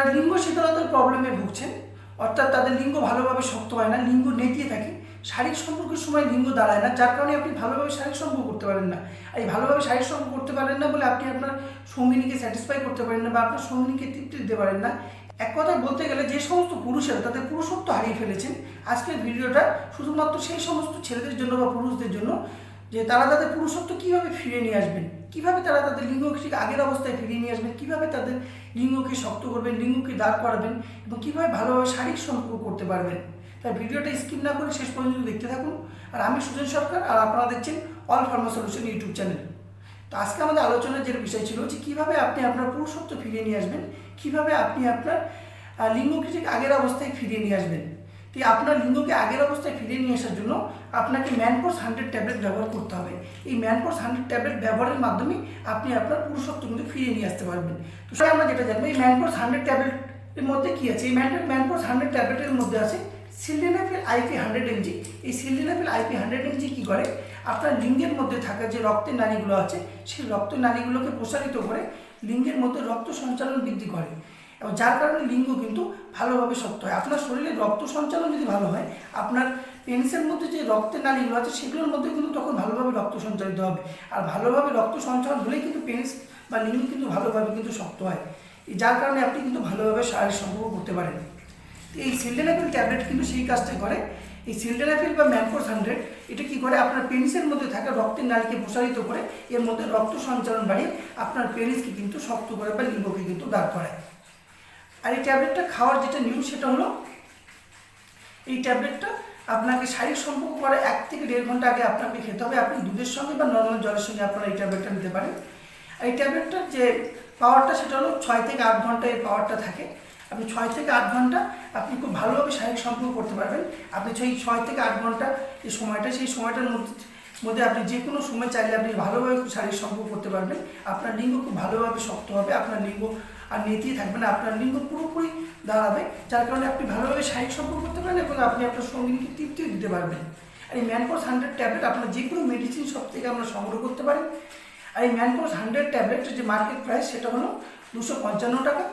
যারা লিঙ্গ শীতলতার প্রবলেমে ভুগছেন অর্থাৎ তাদের লিঙ্গ ভালোভাবে শক্ত হয় না, লিঙ্গ নেতিয়ে থাকে। শারীরিক সম্পর্কের সময় লিঙ্গ দাঁড়ায় না, যার কারণে আপনি ভালোভাবে শারীরিক সম্পর্ক করতে পারেন না। আর এই ভালোভাবে শারীরিক সম্পর্ক করতে পারেন না বলে আপনি আপনার সঙ্গিনীকে স্যাটিসফাই করতে পারেন না বা আপনার সঙ্গিনীকে তৃপ্তি দিতে পারেন না। এক কথায় বলতে গেলে যে সমস্ত পুরুষেরা, তাদের পুরুষত্ব হারিয়ে ফেলেছেন, আজকের ভিডিওটা শুধুমাত্র সেই সমস্ত ছেলেদের জন্য বা পুরুষদের জন্য। যে তারা তাদের পুরুষত্ব কীভাবে ফিরিয়ে নিয়ে আসবেন? কীভাবে তারা তাদের লিঙ্গকে ঠিক আগের অবস্থায় ফিরিয়ে নিয়ে আসবেন? কীভাবে তাদের লিঙ্গকে শক্ত করবেন, লিঙ্গকে দাঁড় করাবেন এবং কীভাবে ভালোভাবে শারীরিক সম্পর্ক করতে পারবেন? তাই ভিডিওটা স্কিপ না করে শেষ পর্যন্ত দেখতে থাকুন। আর আমি সুজন সরকার আর আপনারা দেখছেন all pharma solution YouTube channel তো আজকে আমাদের আলোচনার যে বিষয় ছিল যে কীভাবে আপনি আপনার পুরুষত্ব ফিরিয়ে নিয়ে আসবেন? কীভাবে আপনি আপনার লিঙ্গকে ঠিক আগের অবস্থায় ফিরিয়ে নিয়ে আসবেন? তো আপনার লিঙ্গকে আগের অবস্থায় ফিরিয়ে নিয়ে আসার জন্য আপনাকে ম্যানফোর্স হান্ড্রেড ট্যাবলেট ব্যবহার করতে হবে। এই ম্যানফোর্স হান্ড্রেড ট্যাবলেট ব্যবহারের মাধ্যমে আপনি আপনার পুরুষত্ব কিন্তু ফিরিয়ে নিয়ে আসতে পারবেন। তো সেটা আমরা যেটা জানব, এই ম্যানফোর্স হান্ড্রেড ট্যাবলেটের মধ্যে কী আছে? এই ম্যানফোর্স হান্ড্রেড ট্যাবলেটের মধ্যে আছে সিলডেনাফিল আইপি হান্ড্রেড এমজি এই সিলডেনাফিল আইপি হান্ড্রেড এমজি কী করে? আপনার লিঙ্গের মধ্যে থাকা যে রক্তের নালীগুলো আছে, সেই রক্তের নালীগুলোকে প্রসারিত করে লিঙ্গের মধ্যে রক্ত সঞ্চালন বৃদ্ধি করে। এবং যার কারণে লিঙ্গ কিন্তু ভালোভাবে শক্ত হয়। আপনার শরীরে রক্ত সঞ্চালন যদি ভালো হয়, আপনার পেনিসের মধ্যে যে রক্তের নালীগুলো আছে, সেগুলোর মধ্যে কিন্তু তখন ভালোভাবে রক্ত সঞ্চালিত হবে। আর ভালোভাবে রক্ত সঞ্চালন হলেই কিন্তু পেনিস বা লিঙ্গ কিন্তু ভালোভাবে কিন্তু শক্ত হয়। যার কারণে আপনি কিন্তু ভালোভাবে শারীরিক সম্পর্ক করতে পারেন। এই সিলডেনাফিল ট্যাবলেট কিন্তু সেই কাজটা করে। এই সিলডেনাফিল বা ম্যানফোর্স হান্ড্রেড, এটা কি করে? আপনার পেনিসের মধ্যে থাকা রক্তের নালীকে প্রসারিত করে, এর মধ্যে রক্ত সঞ্চালন বাড়িয়ে আপনার পেনিসকে কিন্তু শক্ত করে বা লিঙ্গকে কিন্তু দাঁড় করায়। আর এই ট্যাবলেটটা খাওয়ার যেটা নিয়ম সেটা হলো, এই ট্যাবলেটটা আপনাকে শারীরিক সম্পর্ক করে এক থেকে দেড় ঘণ্টা আগে আপনাকে খেতে হবে। আপনি দুধের সঙ্গে বা নর্মাল জলের সঙ্গে আপনারা এই ট্যাবলেটটা নিতে পারেন। আর এই ট্যাবলেটটার যে পাওয়ারটা সেটা হলো ছয় থেকে আট ঘণ্টা এই পাওয়ারটা থাকে। আপনি ছয় থেকে আট ঘণ্টা আপনি খুব ভালোভাবে শারীরিক সম্পর্ক করতে পারবেন। আপনি সেই ছয় থেকে আট ঘণ্টা যে সময়টা, সেই সময়টার মধ্যে মধ্যে আপনি যে কোনো সময় চাইলে আপনি ভালোভাবে শারীরিক সম্পর্ক করতে পারবেন। আপনার লিঙ্গ খুব ভালোভাবে শক্ত হবে, আপনার লিঙ্গ আর নেতিয়ে থাকবে না, আপনার লিঙ্গ পুরোপুরি দাঁড়াবে, যার কারণে আপনি ভালোভাবে শারীরিক সম্পর্ক করতে পারেন এবং আপনি আপনার সঙ্গীকে তৃপ্তিও দিতে পারবেন। আর এই ম্যানফোর্স হান্ড্রেড ট্যাবলেট আপনার যে কোনো মেডিসিন সব থেকে আমরা সংগ্রহ করতে পারেন আর এই ম্যানফোর্স হান্ড্রেড ট্যাবলেটের যে মার্কেট প্রাইস সেটা হলো দুশো পঞ্চান্ন টাকা।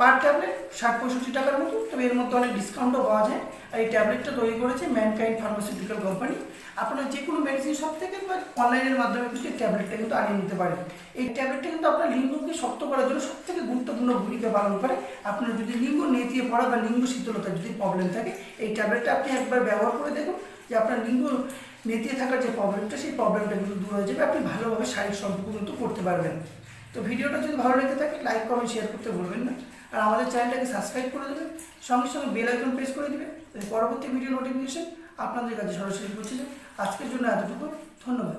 পার ট্যাবলেট ষাট পঁয়ষট্টি টাকার মতো, তবে এর মধ্যে অনেক ডিসকাউন্টও পাওয়া যায়। আর এই ট্যাবলেটটা তৈরি করেছে ম্যানকাইন্ড ফার্মাসিউটিক্যাল কোম্পানি আপনারা যে কোনো মেডিসিন শপ থেকে বা অনলাইনের মাধ্যমে কিন্তু এই ট্যাবলেটটা কিন্তু আনিয়ে নিতে পারেন। এই ট্যাবলেটটা কিন্তু আপনার লিঙ্গকে শক্ত করার জন্য সব থেকে গুরুত্বপূর্ণ ভূমিকা পালন করে। আপনার যদি লিঙ্গ নেতিয়ে পড়া বা লিঙ্গ শীতলতার যদি প্রবলেম থাকে, এই ট্যাবলেটটা আপনি একবার ব্যবহার করে দেখুন যে আপনার লিঙ্গ নেতিয়ে থাকার যে প্রবলেমটা সেই প্রবলেমটা কিন্তু দূর হয়ে যাবে। আপনি ভালোভাবে শারীরিক সম্পর্ক কিন্তু করতে পারবেন। তো ভিডিওটা যদি ভালো লেগে থাকে লাইক কমেন্ট শেয়ার করতে ভুলবেন না। আর আমাদের চ্যানেলটাকে সাবস্ক্রাইব করে দেবেন। সঙ্গে সঙ্গে বেল আইকন প্রেস করে দেবেন। পরবর্তী ভিডিও নোটিফিকেশন আপনাদের কাছে সরাসরি পৌঁছে যায় আজকের জন্য এতটুকু ধন্যবাদ।